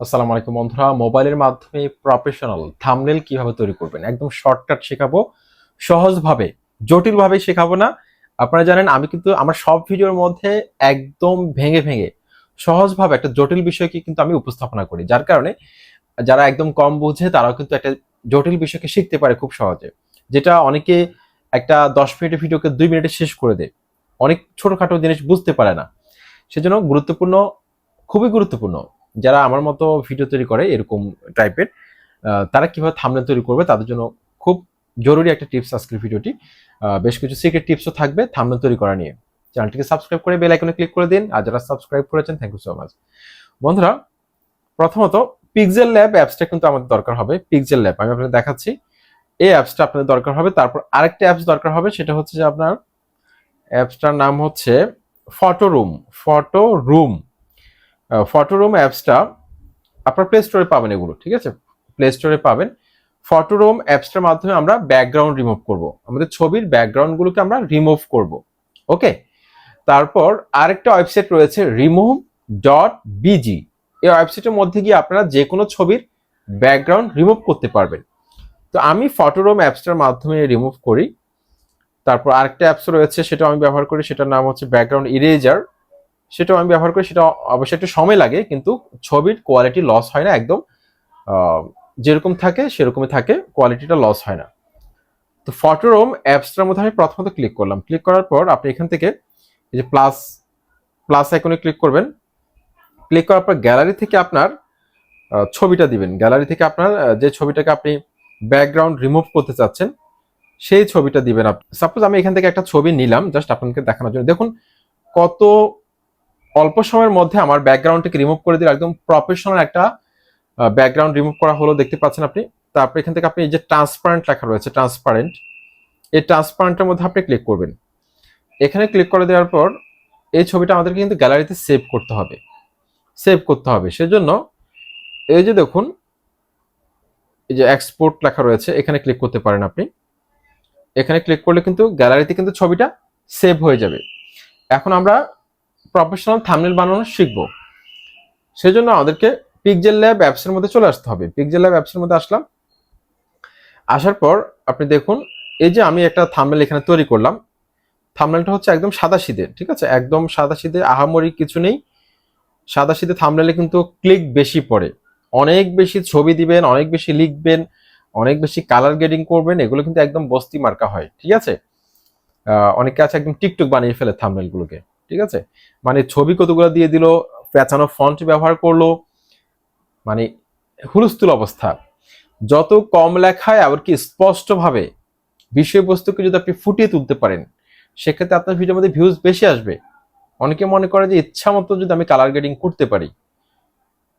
আসসালামু আলাইকুম বন্ধুরা। মোবাইলের মাধ্যমে প্রফেশনাল থামনেল কীভাবে তৈরি করবেন? একদম শর্টকাট শেখাবো, সহজভাবে, জটিলভাবে শেখাবো না। আপনারা জানেন, আমি কিন্তু আমার সব ভিডিওর মধ্যে একদম ভেঙে ভেঙে, সহজভাবে একটা জটিল বিষয়কে কিন্তু আমি উপস্থাপনা করি। যার কারণে যারা একদম কম বুঝে, তারাও কিন্তু একটা জটিল বিষয়কে শিখতে পারে খুব সহজে। যেটা অনেকে একটা দশ মিনিটের ভিডিওকে দুই মিনিটে শেষ করে দেয়। অনেক ছোটখাটো জিনিস বুঝতে পারে না। সেজন্য গুরুত্বপূর্ণ, খুবই গুরুত্বপূর্ণ যারা আমার মতো ভিডিও তৈরি করে এরকম টাইপের তারা কীভাবে থামনেল তৈরি করবে তাদের জন্য খুব জরুরি একটা টিপস আজকের ভিডিওটি বেশ কিছু সিক্রেট টিপসও থাকবে থামনেল তৈরি করা নিয়ে। চ্যানেলটিকে সাবস্ক্রাইব করে বেল আইকনে ক্লিক করে দিন। আর যারা সাবস্ক্রাইব করেছেন থ্যাংক ইউ সো মাচ বন্ধুরা, প্রথমত পিক্সেল ল্যাব অ্যাপসটা কিন্তু আমাদের দরকার হবে। পিক্সেল ল্যাব আমি আপনাদের দেখাচ্ছি। এই অ্যাপসটা আপনাদের দরকার হবে। তারপর আরেকটা অ্যাপস দরকার হবে, সেটা হচ্ছে যে আপনার অ্যাপসটার নাম হচ্ছে photo room photo room photo room অ্যাপসটা আপনার প্লে স্টোরে পাবেন এগুলো, ঠিক আছে? প্লে স্টোরে পাবেন। ফটো রুম অ্যাপসটার মাধ্যমে আমরা ব্যাকগ্রাউন্ড রিমুভ করব। আমাদের ছবির ব্যাকগ্রাউন্ডগুলোকে আমরা রিমুভ করব। ওকে তারপর আরেকটা ওয়েবসাইট রয়েছে রিমুভ ডট বিজি এই ওয়েবসাইটের মধ্যে গিয়ে আপনারা যে কোনো ছবির ব্যাকগ্রাউন্ড রিমুভ করতে পারবেন। তো আমি ফটোরুম অ্যাপসটার মাধ্যমে রিমুভ করি। তারপর আরেকটা অ্যাপস রয়েছে সেটা আমি ব্যবহার করি। সেটার নাম হচ্ছে ব্যাকগ্রাউন্ড ইরেজার সেটাও আমি ব্যবহার করি, সেটা অবশ্যই একটু সময় লাগে, কিন্তু ছবির কোয়ালিটি লস হয় না একদম। যেরকম থাকে সেরকমই থাকে কোয়ালিটিটা লস হয় না। তো ফটোরুম অ্যাপসটার মধ্যে আমি প্রথমত ক্লিক করলাম। ক্লিক করার পর আপনি এখান থেকে এই যে প্লাস প্লাস আইকনে ক্লিক করবেন। ক্লিক করার পর গ্যালারি থেকে আপনার ছবিটা দিবেন। গ্যালারি থেকে আপনার যে ছবিটাকে আপনি ব্যাকগ্রাউন্ড রিমুভ করতে চাচ্ছেন, সেই ছবিটা দিবেন আপনি। সাপোজ আমি এখান থেকে একটা ছবি নিলাম জাস্ট আপনাকে দেখানোর জন্য। দেখুন, কত অল্প সময়ের মধ্যে আমার ব্যাকগ্রাউন্ডটাকে রিমুভ করে দিলে। একদম প্রফেশনাল একটা ব্যাকগ্রাউন্ড রিমুভ করা হলো, দেখতে পাচ্ছেন আপনি। তারপর এখান থেকে আপনি এই যে ট্রান্সপারেন্ট লেখা রয়েছে ট্রান্সপারেন্ট এই ট্রান্সপারেন্টের মধ্যে আপনি ক্লিক করবেন। এখানে ক্লিক করে দেওয়ার পর এই ছবিটা আমাদেরকে কিন্তু গ্যালারিতে সেভ করতে হবে। সেভ করতে হবে। সেজন্য এই যে দেখুন, এই যে এক্সপোর্ট লেখা রয়েছে, এখানে ক্লিক করতে পারেন আপনি। এখানে ক্লিক করলে কিন্তু গ্যালারিতে কিন্তু ছবিটা সেভ হয়ে যাবে। এখন আমরা প্রফেশনাল থামনেল বানানো শিখব। সেজন্য আমাদেরকে পিকজেল ল্যাব অ্যাপসের মধ্যে চলে আসতে হবে। পিকজেল ল্যাব অ্যাপসের মধ্যে আসলাম। আসার পর আপনি দেখুন, এই যে আমি একটা থামনেল এখানে তৈরি করলাম। থামনেলটা হচ্ছে একদম সাদা সিধে ঠিক আছে? একদম সাদা সিধে আহামরি কিছু নেই। সাদা সিধে থামনেলে কিন্তু ক্লিক বেশি পড়ে। অনেক বেশি ছবি দিবেন, অনেক বেশি লিখবেন, অনেক বেশি কালার গ্রেডিং করবেন, এগুলো কিন্তু একদম বস্তি মার্কা হয়, ঠিক আছে? অনেকে আছে একদম টিকটক বানিয়ে ফেলে থামনেলগুলোকে ঠিক আছে? মানে ছবি কতগুলো দিয়ে দিল পেঁচানো ফন্ট ব্যবহার করল মানে হুলস্থুল অবস্থা। যত কম লেখায় আবার কি স্পষ্টভাবে বিষয়বস্তুকে যদি আপনি ফুটিয়ে তুলতে পারেন, সেক্ষেত্রে আপনার ভিডিওর মধ্যে ভিউজ বেশি আসবে। অনেকে মনে করে যে ইচ্ছা মতো যদি আমি কালার গ্রেডিং করতে পারি।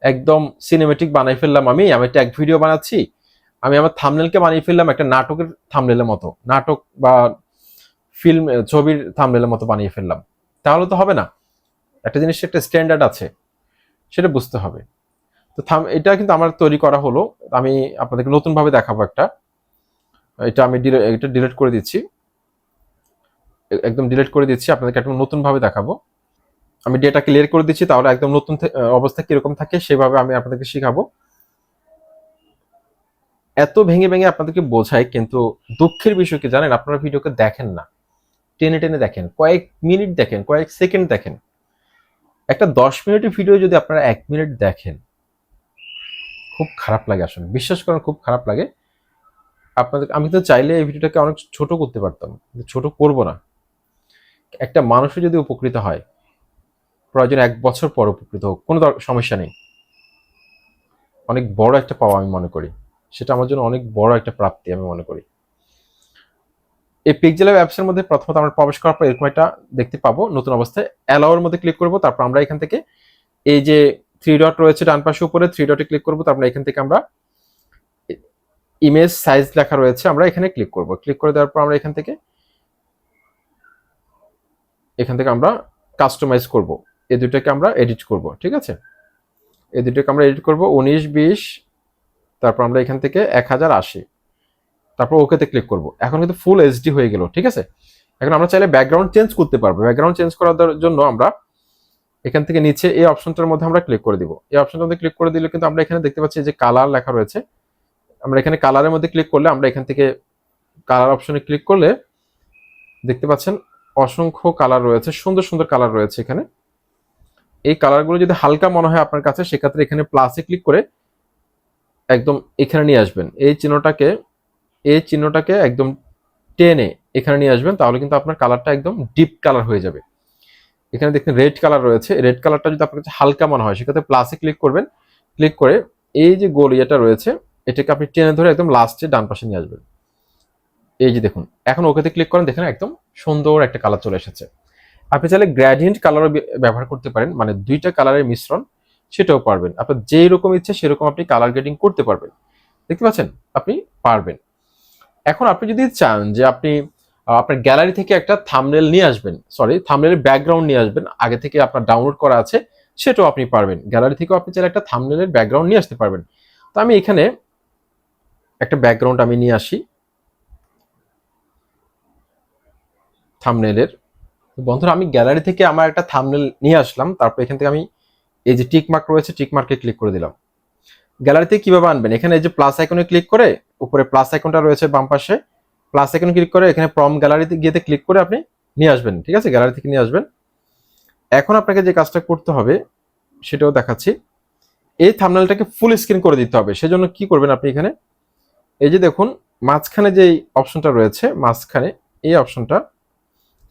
একদম সিনেমেটিক বানাই ফেললাম আমি আমি একটা এক ভিডিও বানাচ্ছি, আমি আমার থামনেলকে বানিয়ে ফেললাম একটা নাটকের থামনেলের মতো, নাটক বা ফিল্ম ছবির থামনেলের মতো বানিয়ে ফেললাম। তাহলে তো হবে না। একটা জিনিসের একটা স্ট্যান্ডার্ড আছে, সেটা বুঝতে হবে। তো থাম, এটা কিন্তু আমার তৈরি করা হলো। আমি আপনাদেরকে নতুনভাবে দেখাবো একটা। এটা আমি এটা ডিলিট করে দিচ্ছি। একদম ডিলিট করে দিচ্ছি। আপনাদেরকে একদম নতুনভাবে দেখাবো। আমি ডেটা ক্লিয়ার করে দিচ্ছি, তাহলে একদম নতুন অবস্থা কীরকম থাকে সেভাবে আমি আপনাদেরকে শেখাবো। এত ভেঙে ভেঙে আপনাদেরকে বোঝাই, কিন্তু দুঃখের বিষয় কি জানেন? আপনারা ভিডিওকে দেখেন না। টেনে টেনে দেখেন, কয়েক মিনিট দেখেন, কয়েক সেকেন্ড দেখেন। একটা দশ মিনিটের ভিডিও যদি আপনারা এক মিনিট দেখেন, খুব খারাপ লাগে আসলে, বিশ্বাস করেন খুব খারাপ লাগে। আপনাদের, আমি তো চাইলে এই ভিডিওটাকে অনেক ছোট করতে পারতাম, কিন্তু ছোট করব না। একটা মানুষও যদি উপকৃত হয়, প্রয়োজন এক বছর পর উপকৃত হোক, কোনো সমস্যা নেই। অনেক বড় একটা পাওয়া আমি মনে করি, সেটা আমার জন্য অনেক বড় একটা প্রাপ্তি আমি মনে করি। এই পিকজেল অ্যাপসের মধ্যে প্রথমত আমরা প্রবেশ করার পর এরকম একটা দেখতে পাবো। নতুন অবস্থায় অ্যালাওয়ার মধ্যে ক্লিক করব, তারপর আমরা এখান থেকে এই যে থ্রি ডট রয়েছে ডান পাশে উপরে থ্রি ডটে ক্লিক করব, তারপর এখান থেকে আমরা ইমেজ সাইজ লেখা রয়েছে, আমরা এখানে ক্লিক করব। ক্লিক করে দেওয়ার পর আমরা এখান থেকে এখান থেকে আমরা কাস্টমাইজ করব। এই দুটোকে আমরা এডিট করব, ঠিক আছে? এই দুটোকে আমরা এডিট করব, উনিশ, বিশ, তারপর আমরা এখান থেকে এক হাজার আশি। তারপর ওকেতে ক্লিক করব। এখন কিন্তু ফুল এইচডি হয়ে গেল, ঠিক আছে? এখন আমরা চাইলে ব্যাকগ্রাউন্ড চেঞ্জ করতে পারব। ব্যাকগ্রাউন্ড চেঞ্জ করার জন্য আমরা এখান থেকে নিচে এই অপশনটার মধ্যে আমরা ক্লিক করে দিব। এই অপশনটার মধ্যে ক্লিক করে দিলে কিন্তু আমরা এখানে দেখতে পাচ্ছি যে কালার লেখা রয়েছে। আমরা এখানে কালারের মধ্যে ক্লিক করলে আমরা এখান থেকে কালার অপশনে ক্লিক করলে দেখতে পাচ্ছেন অসংখ্য কালার রয়েছে, সুন্দর সুন্দর কালার রয়েছে এখানে। এই কালারগুলো যদি হালকা মনে হয় আপনার কাছে, সেক্ষেত্রে এখানে প্লাসে ক্লিক করে একদম এখানে নিয়ে আসবেন। এই চিহ্নটাকে এই চিহ্নটাকে একদম টেনে এখানে নিয়ে আসবেন, তাহলে কিন্তু আপনার কালারটা একদম ডিপ কালার হয়ে যাবে। এখানে দেখেন রেড কালার রয়েছে। রেড কালারটা যদি আপনার কাছে হালকা মনে হয়, সেক্ষেত্রে প্লাসে ক্লিক করবেন। ক্লিক করে এই যে গোল ইয়েটা রয়েছে, এটাকে আপনি টেনে ধরে একদম লাস্টে ডান পাশে নিয়ে আসবেন। এই যে দেখুন, এখন ওকেতে ক্লিক করেন, দেখেন একদম সুন্দর একটা কালার চলে এসেছে। আপনি চাইলে গ্র্যাডিয়েন্ট কালারও ব্যবহার করতে পারেন মানে দুইটা কালারের মিশ্রণ সেটাও পারবেন। আপনার যেই রকম ইচ্ছে সেরকম আপনি কালার গ্রেডিং করতে পারবেন। দেখতে পাচ্ছেন? আপনি পারবেন। এখন আপনি যদি চান যে আপনি আপনার গ্যালারি থেকে একটা থামনেল নিয়ে আসবেন সরি থামনেলের ব্যাকগ্রাউন্ড নিয়ে আসবেন, আগে থেকে আপনার ডাউনলোড করা আছে, সেটাও আপনি পারবেন। গ্যালারি থেকেও আপনি চাইলে একটা থামনেলের ব্যাকগ্রাউন্ড নিয়ে আসতে পারবেন। তো আমি এখানে একটা ব্যাকগ্রাউন্ড আমি নিয়ে আসি। থামনেলের বন্ধুরা, আমি গ্যালারি থেকে আমার একটা থামনেল নিয়ে আসলাম, তারপর এখান থেকে আমি, এই যে টিকমার্ক রয়েছে টিকমার্কে ক্লিক করে দিলাম। গ্যালারিতে কীভাবে আনবেন? এখানে এই যে প্লাস আইকনে ক্লিক করে উপরে প্লাস আইকনটা রয়েছে বাম পাশে। প্লাস আইকনে ক্লিক করে এখানে প্রম গ্যালারিতে গিয়েতে ক্লিক করে আপনি নিয়ে আসবেন, ঠিক আছে? গ্যালারি থেকে নিয়ে আসবেন। এখন আপনাকে যে কাজটা করতে হবে সেটাও দেখাচ্ছি। এই থামনেলটাকে ফুল স্ক্রিন করে দিতে হবে। সেজন্য কি করবেন আপনি এখানে? এই যে দেখুন, মাঝখানে যে অপশনটা রয়েছে, মাঝখানে এই অপশনটা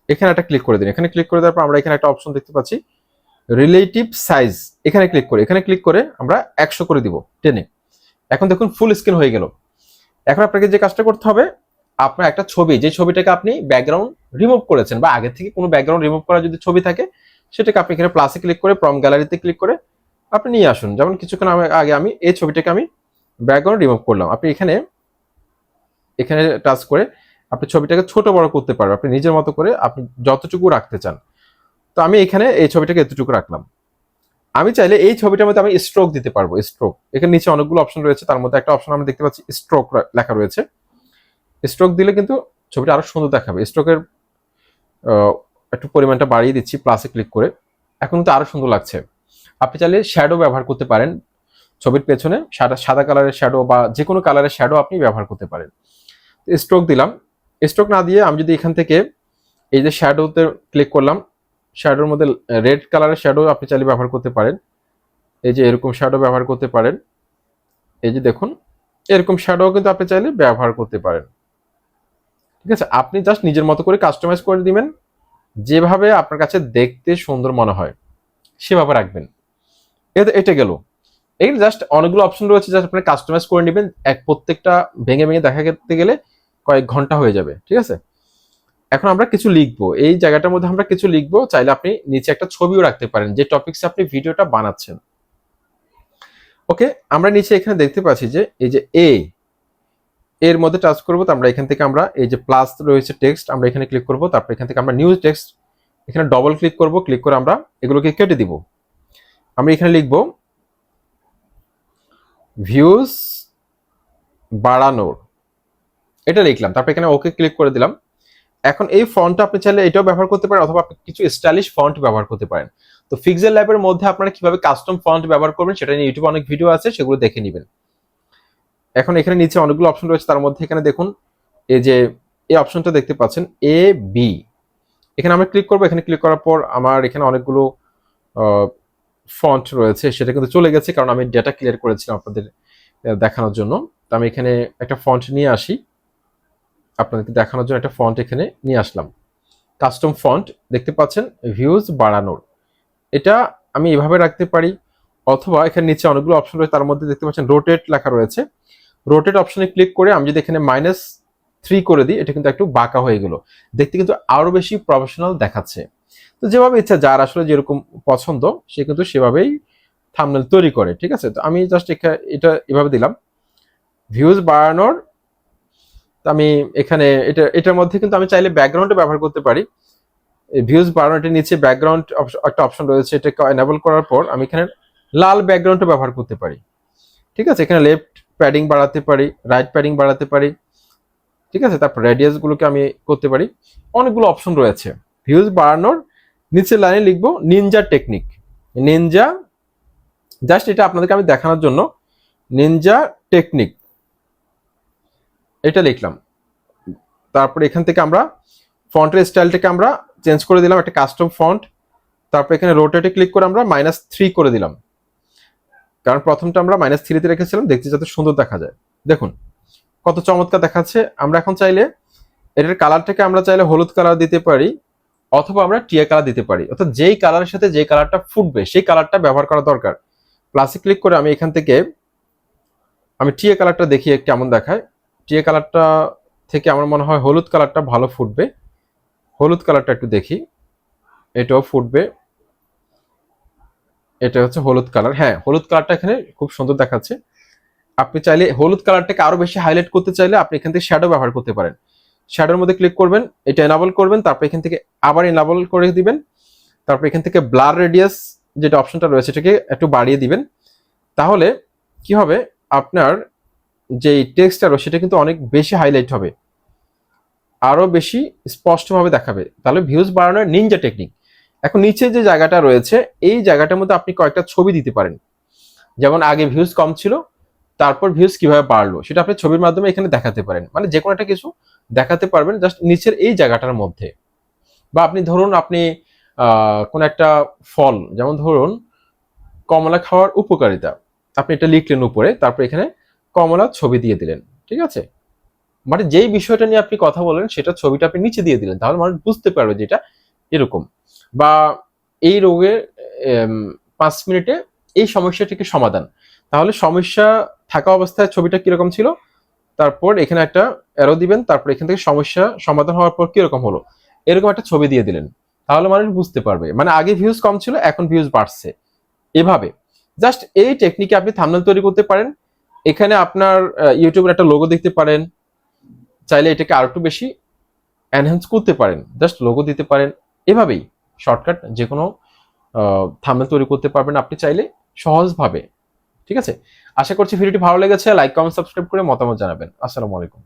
এখানে একটা ক্লিক করে দিন। এখানে ক্লিক করে দেওয়ার পর আমরা এখানে একটা অপশন দেখতে পাচ্ছি। রিলেটিভ সাইজ এখানে ক্লিক করে, এখানে ক্লিক করে আমরা একশো করে দিব, টেনে। এখন দেখুন ফুল স্ক্রিন হয়ে গেল। এখন আপনাকে যে কাজটা করতে হবে, আপনার একটা ছবি, যে ছবিটাকে আপনি ব্যাকগ্রাউন্ড রিমুভ করেছেন বা আগে থেকে কোনো ব্যাকগ্রাউন্ড রিমুভ করা যদি ছবি থাকে, সেটাকে আপনি এখানে প্লাসে ক্লিক করে প্রম গ্যালারিতে ক্লিক করে আপনি নিয়ে আসুন। যেমন কিছুক্ষণ আগে আমি এই ছবিটাকে আমি ব্যাকগ্রাউন্ড রিমুভ করলাম। আপনি এখানে এখানে টাচ করে আপনি ছবিটাকে ছোট বড় করতে পারবেন আপনি নিজের মতো করে আপনি যতটুকু রাখতে চান। তো আমি এখানে এই ছবিটাকে এতটুকু রাখলাম। আমি চাইলে এই ছবিটার মধ্যে আমি স্ট্রোক দিতে পারব স্ট্রোক এখানে নিচে অনেকগুলো অপশন রয়েছে, তার মধ্যে একটা অপশন আমরা দেখতে পাচ্ছি স্ট্রোক লেখা রয়েছে। স্ট্রোক দিলে কিন্তু ছবিটা আরও সুন্দর দেখাবে। স্ট্রোকের একটু পরিমাণটা বাড়িয়ে দিচ্ছি প্লাসে ক্লিক করে। এখন তো আরও সুন্দর লাগছে। আপনি চাইলে শ্যাডো ব্যবহার করতে পারেন ছবির পেছনে। সাদা সাদা কালারের শ্যাডো বা যে কোনো কালারের শ্যাডো আপনি ব্যবহার করতে পারেন। স্ট্রোক দিলাম। স্ট্রোক না দিয়ে আমি যদি এখান থেকে এই যে শ্যাডোতে ক্লিক করলাম শ্যাডোর মধ্যে রেড কালারের শ্যাডো আপনি চাইলে ব্যবহার করতে পারেন। এই যে এরকম শ্যাডো ব্যবহার করতে পারেন। এই যে দেখুন, এরকম শ্যাডো কিন্তু আপনি চাইলে ব্যবহার করতে পারেন। ঠিক আছে? আপনি জাস্ট নিজের মতো করে কাস্টমাইজ করে দিবেন। যেভাবে আপনার কাছে দেখতে সুন্দর মনে হয়, সেভাবে রাখবেন। এটা এটা গেল। এই জাস্ট অনেকগুলো অপশন রয়েছে জাস্ট আপনি কাস্টমাইজ করে নেবেন। এক প্রত্যেকটা ভেঙে ভেঙে দেখা করতে গেলে কয়েক ঘণ্টা হয়ে যাবে। ঠিক আছে? এখন আমরা কিছু লিখব। এই জায়গাটার মধ্যে আমরা কিছু লিখব, চাইলে আপনি নিচে একটা ছবিও রাখতে পারেন যে টপিকসে আপনি ভিডিওটা বানাচ্ছেন। ওকে, আমরা নিচে এখানে দেখতে পাচ্ছি যে এই যে এ এর মধ্যে টাচ করব তো আমরা এখান থেকে আমরা এই যে প্লাস রয়েছে টেক্সট আমরা এখানে ক্লিক করব, তারপর এখান থেকে আমরা নিউজ টেক্সট এখানে ডবল ক্লিক করব ক্লিক করে আমরা এগুলোকে কেটে দিব। আমরা এখানে লিখব ভিউজ বাড়ানোর। এটা লিখলাম, তারপর এখানে ওকে ক্লিক করে দিলাম। এখন এই ফন্টটা আপনি চাইলে এটাও ব্যবহার করতে পারেন, অথবা আপনি কিছু স্টাইলিশ ফন্ট ব্যবহার করতে পারেন। তো ফিক্সেল ল্যাবের মধ্যে আপনারা কীভাবে কাস্টম ফন্ট ব্যবহার করবেন সেটা নিয়ে ইউটিউবে অনেক ভিডিও আছে, সেগুলো দেখে নেবেন। এখন এখানে নিচে অনেকগুলো অপশন রয়েছে, তার মধ্যে এখানে দেখুন, এই যে এই অপশনটা দেখতে পাচ্ছেন এ বি এখানে আমরা ক্লিক করব, এখানে ক্লিক করার পর আমার এখানে অনেকগুলো ফন্ট রয়েছে, সেটা কিন্তু চলে গেছে, কারণ আমি ডেটা ক্লিয়ার করেছিলাম আপনাদের দেখানোর জন্য। তো আমি এখানে একটা ফন্ট নিয়ে আসি। আপনাদেরকে দেখানোর জন্য একটা ফন্ট এখানে নিয়ে আসলাম। কাস্টম ফন্ট দেখতে পাচ্ছেন ভিউজ বাড়ানোর। এটা আমি এভাবে রাখতে পারি, অথবা এখানে নিচে অনেকগুলো অপশন রয়েছে, তার মধ্যে দেখতে পাচ্ছেন রোটেট লেখা রয়েছে। রোটেট অপশনে ক্লিক করে আমি যদি এখানে মাইনাস থ্রি করে দিই, এটা কিন্তু একটু বাঁকা হয়ে গেল। দেখতে কিন্তু আরও বেশি প্রফেশনাল দেখাচ্ছে। তো যেভাবে ইচ্ছা, যার আসলে যেরকম পছন্দ, সে কিন্তু সেভাবেই থামনেল তৈরি করে, ঠিক আছে? তো আমি জাস্ট এটা এভাবে দিলাম। ভিউজ বাড়ানোর আমি এখানে এটা, এটার মধ্যে কিন্তু আমি চাইলে ব্যাকগ্রাউন্ডে ব্যবহার করতে পারি। ভিউজ বাড়ানোটির নিচে ব্যাকগ্রাউন্ড একটা অপশন রয়েছে এটাকে এনেবল করার পর আমি এখানে লাল ব্যাকগ্রাউন্ডে ব্যবহার করতে পারি। ঠিক আছে? এখানে লেফট প্যাডিং বাড়াতে পারি রাইট প্যাডিং বাড়াতে পারি। ঠিক আছে? তারপর রেডিয়াস গুলোকে আমি করতে পারি। অনেকগুলো অপশন রয়েছে। ভিউজ বাড়ানোর নিচের লাইনে লিখব নিনজা টেকনিক নিনজা জাস্ট এটা আপনাদেরকে আমি দেখানোর জন্য। নিনজা টেকনিক এটা লিখলাম। তারপরে এখান থেকে আমরা ফন্টের স্টাইলটাকে আমরা চেঞ্জ করে দিলাম, একটা কাস্টম ফন্ট তারপর এখানে রোটেটে ক্লিক করে আমরা মাইনাস থ্রি করে দিলাম। কারণ প্রথমটা আমরা মাইনাস থ্রিতে রেখেছিলাম দেখতে যাতে সুন্দর দেখা যায়। দেখুন, কত চমৎকার দেখাচ্ছে। আমরা এখন চাইলে এটার কালারটাকে আমরা চাইলে হলুদ কালার দিতে পারি, অথবা আমরা টিয়া কালার দিতে পারি। অর্থাৎ যেই কালারের সাথে যে কালারটা ফুটবে, সেই কালারটা ব্যবহার করা দরকার। প্লাসে ক্লিক করে আমি এখান থেকে আমি টিয়া কালারটা দেখি কেমন দেখায়। টিয়া কালারটা থেকে আমার মনে হয় হলুদ কালারটা ভালো ফুটবে। হলুদ কালারটা একটু দেখি। এটাও ফুটবে। এটা হচ্ছে হলুদ কালার। হ্যাঁ হলুদ কালারটা এখানে খুব সুন্দর দেখাচ্ছে। আপনি চাইলে হলুদ কালারটাকে আরও বেশি হাইলাইট করতে চাইলে আপনি এখান থেকে শ্যাডো ব্যবহার করতে পারেন। শ্যাডোর মধ্যে ক্লিক করবেন, এটা এনাবল করবেন, তারপর এখান থেকে আবার এনাবল করে দিবেন। তারপর এখান থেকে ব্লার রেডিয়াস যেটা অপশনটা রয়েছে সেটাকে একটু বাড়িয়ে দিবেন। তাহলে কি হবে? আপনার যে টেক্সটটা সেটা কিন্তু অনেক বেশি হাইলাইট হবে। আরও বেশি স্পষ্টভাবে দেখাবে। তাহলে ভিউজ বাড়ানোর নিনজা টেকনিক এখন নিচে যে জায়গাটা রয়েছে, এই জায়গাটার মধ্যে আপনি কয়েকটা ছবি দিতে পারেন। যেমন আগে ভিউজ কম ছিল, তারপর ভিউজ কীভাবে বাড়লো, সেটা আপনি ছবির মাধ্যমে এখানে দেখাতে পারেন। মানে যে কোনো একটা কিছু দেখাতে পারবেন জাস্ট নিচের এই জায়গাটার মধ্যে। বা আপনি ধরুন আপনি কোন একটা ফল, যেমন ধরুন কমলা খাওয়ার উপকারিতা। আপনি এটা লিখলেন উপরে, তারপর এখানে কমলা ছবি দিয়ে দিলেন, ঠিক আছে? মানে যেই বিষয়টা নিয়ে আপনি কথা বলেন সেটা ছবিটা আপনি নিচে দিয়ে দিলেন, তাহলে মানুষ বুঝতে পারবে যে এটা এরকম। বা এই রোগের পাঁচ মিনিটে এই সমস্যাটিকে সমাধান। তাহলে সমস্যা থাকা অবস্থায় ছবিটা কীরকম ছিল? তারপর এখানে একটা অ্যারো দিবেন, তারপর এখান থেকে সমস্যা সমাধান হওয়ার পর কীরকম হলো? এরকম একটা ছবি দিয়ে দিলেন, তাহলে মানুষ বুঝতে পারবে। মানে আগে ভিউজ কম ছিল, এখন ভিউজ বাড়ছে। এভাবে। জাস্ট এই টেকনিকে আপনি থামনাল তৈরি করতে পারেন এখানে আপনার ইউটিউবের একটা লোগো দেখতে পারেন। চাইলে এটাকে আর একটু বেশি এনহ্যান্স করতে পারেন। জাস্ট লোগো দিতে পারেন। এভাবেই শর্টকাট যে কোনো থামনেল তৈরি করতে পারবেন আপনি চাইলে সহজভাবে। ঠিক আছে? আশা করছি ভিডিওটি ভালো লেগেছে। লাইক কমেন্ট সাবস্ক্রাইব করে মতামত জানাবেন। আসসালামু আলাইকুম।